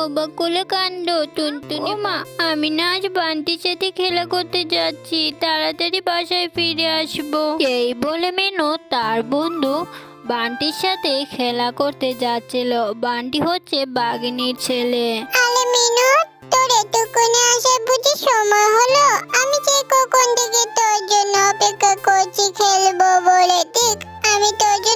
অবাক করলে কাণ্ড। টুনটুনি মা, আমি না আজ বান্টির সাথে খেলা করতে যাচ্ছি। তাড়াতাড়ি বাসায় ফিরে আসব। এই বলে তার বন্ধু বান্টির সাথে খেলা করতে যাচ্ছিল। বান্টি হচ্ছে বাঘিনীর ছেলে। মিনু আমি জন্য অপেক্ষা করছি খেলব বলে। ঠিক আমি তোর জন্য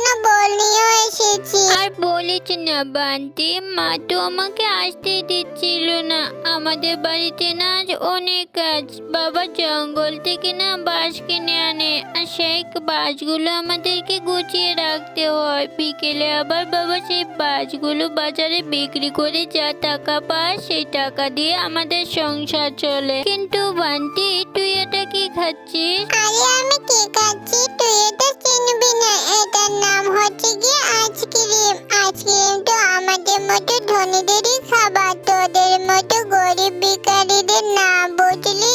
বলিস না বান্তি মা তো আমাকে আসতে দিচ্ছিল না। আমাদের বাড়িতে না আজ অনেক কাজ। বাবা জঙ্গল থেকে না বাঁশ কিনে আনে। আর সেই বাঁশগুলো আমাদেরকে গুছিয়ে রাখতে হয়। বিকেলে আবার বাবা সেই বাঁশগুলো বাজারে বিক্রি করে যা টাকা পায়, সেই টাকা দিয়ে আমাদের সংসার চলে। কিন্তু বান্তি তুই এটা কি খাচ্ছিস? আরে আমি কি খাচ্ছি? তুই এটা চিনবি না, এটার নাম না বুঝলি?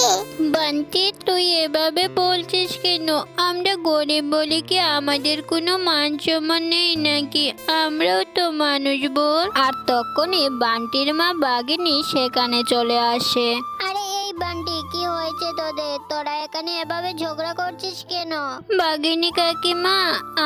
বান্টি তুই এভাবে বলছিস কেন? আমরা গরিব বলে কি আমাদের কোনো মান সম্মান নেই নাকি? আমরাও তো মানুষ বল আর তখনই বান্টির মা বাগিনী সেখানে চলে আসে। আরে এই বান্টি কি হয়েছে তোদের? তোরা এখানে এভাবে ঝগড়া করছিস কেন? বাগিনী কাকিমা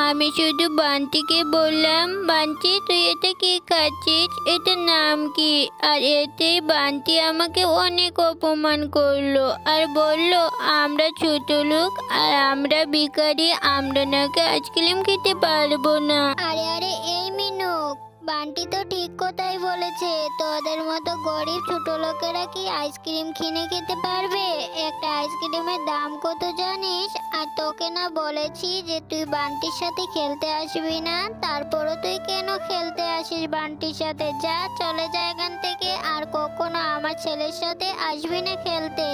আমি শুধু বান্টিকে বললাম বান্টি তুই এটা কি খাচ্ছিস? এটার নাম কি? আর এতে বান্টি আমাকে অনেক অপমান করল আর বলল আমরা ছোট লোক আর আমরা ভিখারি, আমরা নাকি আইসক্রিম খেতে পারব না। আরে আরে, এই মিনুক, বান্টি তো ঠিক কথাই বলেছে, তোদের মতো গরিব ছোট লোকেরা কি আইসক্রিম কিনে খেতে পারবে? একটা আইসক্রিমের দাম কত জানিস? আর তোকে না বলেছি যে তুই বান্টির সাথে খেলতে আসবি না, তারপরও তুই কেন খেলতে আসিস বান্টির সাথে? যা, চলে যা এখান থেকে, আর কখনো আমার ছেলের সাথে আসবি না খেলতে।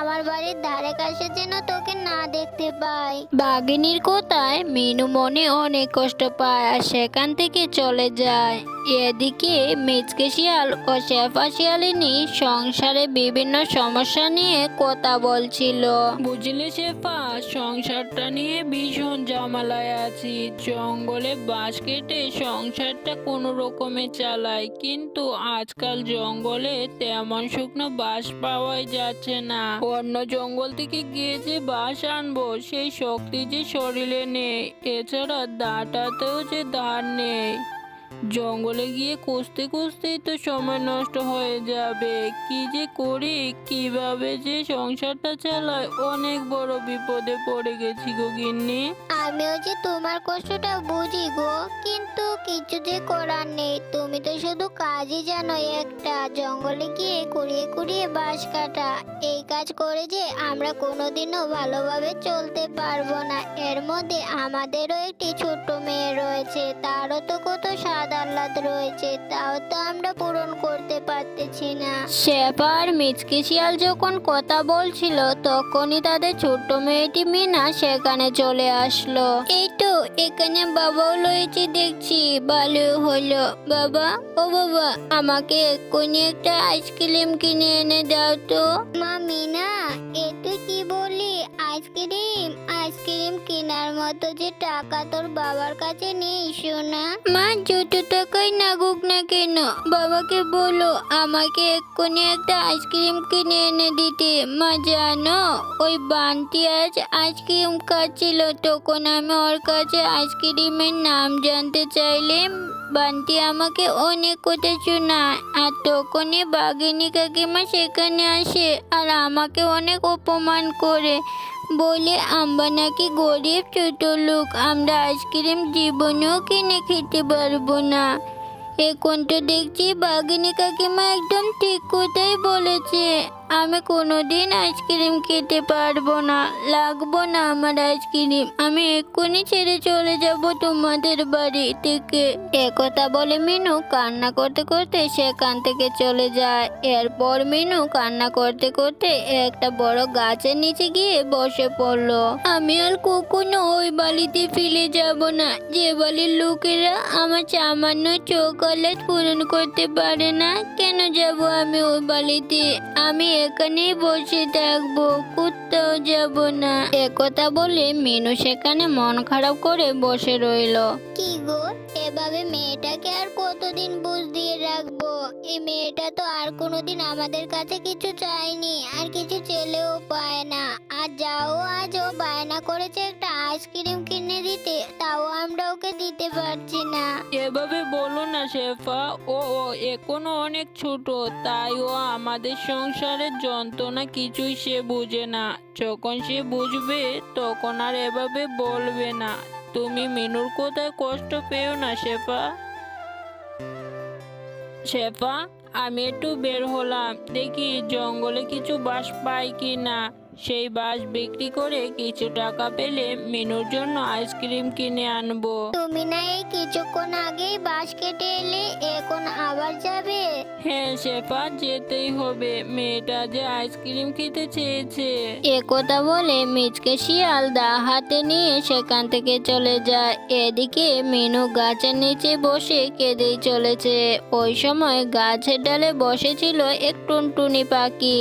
আমার বাড়ির ধারে কাছে যেন তোকে না দেখতে পাই। বাঘিনীর কোথায়? মিনু মনে অনেক কষ্ট পায় আর সেখান থেকে চলে যায়। এদিকে মিচকে শিয়াল ও শেফা শিয়ালিনী সংসারে বিভিন্ন সমস্যা নিয়ে কথা বলছিল। বুঝলে শেফা, সংসারটা নিয়ে ভীষণ জামালায় আছি। জঙ্গলে বাঁশ কেটে সংসারটা কোনো রকমে চালাই, কিন্তু আজকাল জঙ্গলে তেমন শুকনো বাঁশ পাওয়াই যাচ্ছে না। অন্য জঙ্গল থেকে গিয়ে যে বাস আনব, সেই শক্তি যে শরীরে নেই। এছাড়া দাঁটাতেও যে ধার নেই। জঙ্গলে গিয়ে খুঁজতে খুঁজতেই তো সময় নষ্ট হয়ে যাবে। কি যে করি, কীভাবে যে সংসারটা চালায় অনেক বড় বিপদে পড়ে গেছি গো গিন্নি। আমিও যে তোমার কষ্টটা বুঝি গো, কিন্তু কিছু যে করার নেই। তুমি তো শুধু কাজই জানো একটা, জঙ্গলে গিয়ে কুড়িয়ে কুড়িয়ে বাঁশ কাটা। এই কাজ করে যে আমরা কোনোদিনও ভালোভাবে চলতে পারব না। এর মধ্যে আমাদেরও একটি ছোট্ট মেয়ে রয়েছে, তারও তো কত স্বাদ আহ্লাদ রয়েছে তাও তো আমরা পূরণ করতে পারতেছি না। শেফা আর মিচকে শিয়াল যখন কথা বলছিল তখনই তাদের ছোট্ট মেয়েটি মিনা সেখানে চলে আসলো। এই তো এখানে বাবাও রয়েছে দেখছি ভালো হলো। বাবা ও বাবা আমাকে এক্ষুনি একটা আইসক্রিম কিনে এনে দাও তো। মা মিনা এ তুই কি বললি? আইসক্রিম? আইসক্রিম মতো যে টাকা তোর বাবার কাছে নেই, সোনা। মা যত টাকাই নাগুক না কেন? বাবাকে বলো, আমাকে এক্ষুনি একটা আইসক্রিম কিনে এনে দিতে। মা, জানো, ওই বান্টি আজ আইসক্রিম খাচ্ছিল, তখন আমি ওর কাছে আইসক্রিমের নাম জানতে চাইলে বান্টি আমাকে অনেক কথা শোনায়। আর তখনই বাঘিনী কাকিমা সেখানে আসে আর আমাকে অনেক অপমান করে। বলে, আমরা নাকি গরিব, ছোট লোক। আমরা আইসক্রিম জীবনেও কিনে খেতে পারব না। এখন তো দেখছি বাঘিনী কাকিমা একদম ঠিক কথাই বলেছে। আমি কোনোদিন আইসক্রিম খেতে পারব না, লাগবো না আমার আইসক্রিম। আমি এক্ষুনি ছেড়ে চলে যাব তোমাদের বাড়ি থেকে। একথা বলে মিনু কান্না করতে করতে সেখান থেকে চলে যায়। এরপর মিনু কান্না করতে করতে একটা বড় গাছের নিচে গিয়ে বসে পড়ল। আমি আর কখনো ওই বাড়িতে ফিরে যাব না। যে বাড়ির লোকেরা আমার সামান্য চৌকালাত পূরণ করতে পারে না, কেন যাব আমি ওই বাড়িতে আমি এখানেই বসে থাকব, কোথাও যাব না। একথা বলে মিনু সেখানে মন খারাপ করে বসে রইল। কি গো? এভাবে মেয়েটাকে আর কতদিন বুঝ দিয়ে রাখব? এই মেয়েটা তো আর কোনোদিন আমাদের কাছে কিছু চায়নি, আর কিছু চেলেও পায় না। আর যাও আজ ও বায়না করেছে একটা আইসক্রিম কিনে দিতে, তাও আমরা ওকে দিতে পারছি না। এভাবে বলো না, শেফা। ও ও এখনও অনেক ছোট, তাই ও আমাদের সংসারের যন্ত্রণা কিছুই সে বুঝে না। যখন সে বুঝবে, তখন আর এভাবে বলবে না। তুমি মিনুর কোথায় কষ্ট পেও না, শেফা? শেফা, আমি একটু বের হলাম। দেখি জঙ্গলে কিছু বাস পাই কি না সেই বাঁশ বিক্রি করে কিছু টাকা পেলে মিনুর জন্য আইসক্রিম কিনে আনব। তুমি না এই কিছুক্ষণ আগেই বাস কেটে এলে এখন আবার যাবে? হ্যাঁ শেফা যেতেই হবে। মেয়েটা যে আইসক্রিম খেতে চেয়েছে। একথা বলে মিচকে শিয়াল দা হাতে নিয়ে সেখান থেকে চলে যায়। এদিকে মিনু গাছের নিচে বসে কেঁদেই চলেছে। ওই সময় গাছের ডালে বসেছিল এক টুনটুনি পাখি।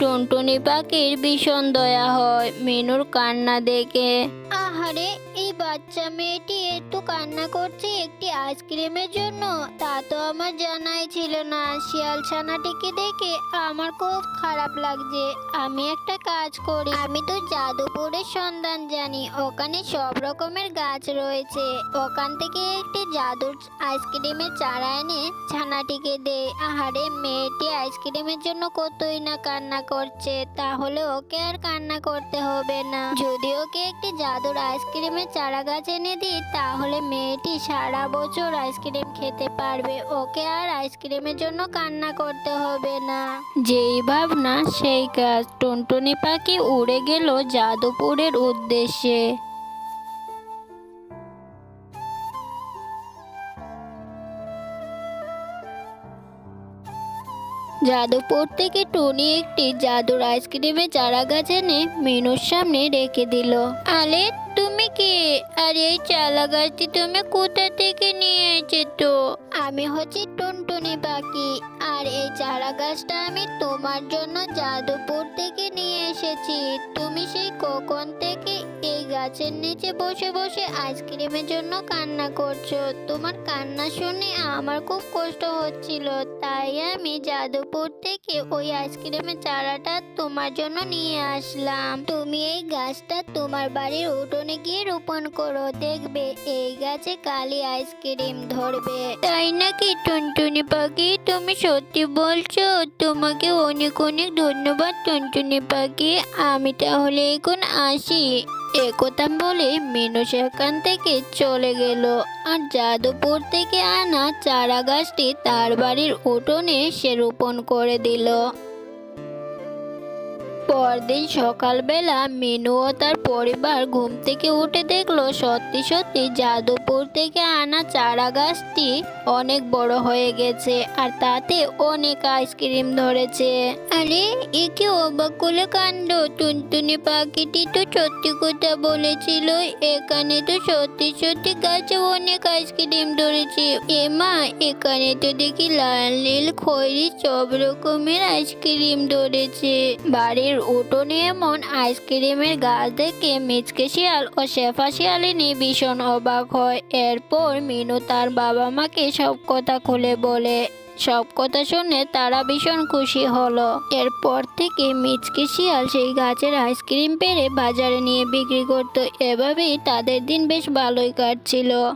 টুনটুনি পাখির ভীষণ দয়া হয়। মিনুর কান্না দেখে। আহারে বাচ্চা মেয়েটি একটু কান্না করছে একটি আইসক্রিমের জন্য। তা তো আমার জানাই ছিল না। শিয়াল ছানাটিকে দেখে আমার খুব খারাপ লাগছে। আমি একটা কাজ করি। আমি তো জাদুপুরের সন্ধান জানি। ওখানে সব রকমের গাছ রয়েছে। ওখান থেকে একটি জাদুর আইসক্রিমের চারা এনে ছানাটিকে দে আহারে, মেয়েটি আইসক্রিমের জন্য কতই না কান্না করছে। তাহলে ওকে আর কান্না করতে হবে না। যদি ওকে একটি জাদুর আইসক্রিমের চারা গাছ এনে দিই, তাহলে মেয়েটি সারা বছর আইসক্রিম খেতে পারবে। ওকে আর আইসক্রিমের জন্য কান্না করতে হবে না। যেই ভাবনা, সেই কাজ। টুনটুনি পাখি উড়ে গেল যাদবপুরের উদ্দেশ্যে। যাদবপুর থেকে টুনি একটি জাদুর আইসক্রিমের চারা গাছ এনে মিনুর সামনে রেখে দিল। আলে তুমি কি? আর এই চারা গাছটি তুমি কোথা থেকে নিয়ে এসেছ? আমি হচ্ছি টুনটুনি পাখি। আর এই চারা গাছটা আমি তোমার জন্য যাদবপুর থেকে নিয়ে এসেছি। তুমি সেই কখন থেকে এই গাছের নিচে বসে বসে আইসক্রিমের জন্য কান্না করছ? তোমার কান্না শুনে আমার খুব কষ্ট হচ্ছিল। তাই আমি জাদুপুর থেকে ওই আইসক্রিমের চারাটা তোমার জন্য নিয়ে আসলাম। তুমি এই গাছটা তোমার বাড়ির উঠোনে গিয়ে রোপণ করো, দেখবে এই গাছে কালি আইসক্রিম ধরবে। তাই নাকি টুনটুনি পাখি? তুমি সত্যি বলছো? তোমাকে অনেক অনেক ধন্যবাদ টুনটুনি পাখি। আমি তাহলে এখন আসি। একথা বলে মিনু সেখান থেকে চলে গেল। আর যাদবপুর থেকে আনা চারা গাছটি তার বাড়ির উঠোনে সে রোপণ করে দিল। পরদিন সকালবেলা মিনু ও তার পরিবার ঘুম থেকে উঠে দেখল, সত্যি সত্যি যাদবপুর থেকে আনা চারা গাছটি অনেক বড় হয়ে গেছে আর তাতে অনেক আইসক্রিম ধরেছে। আরে, এ কি অবাক করে কাণ্ড টুনটুনি পাখিটি তো সত্যি কথা বলেছিল। এখানে তো সত্যি সত্যি গাছে অনেক আইসক্রিম ধরেছে। এ মা, এখানে তো দেখি লাল, নীল, খয়েরি সব রকমের আইসক্রিম ধরেছে। বাড়ির উঠোনে এমন আইসক্রিমের গাছ দেখে মিচকে শিয়াল ও শেফা শিয়ালিনী ভীষণ অবাক হয়। এরপর মিনু তার বাবা মাকে সব কথা খুলে বলে সব কথা শুনে তারা ভীষণ খুশি হলো। এরপর থেকে মিচকে শিয়াল সেই গাছের আইসক্রিম পেরে বাজারে নিয়ে বিক্রি করতো। এভাবেই তাদের দিন বেশ ভালোই কাটছিল।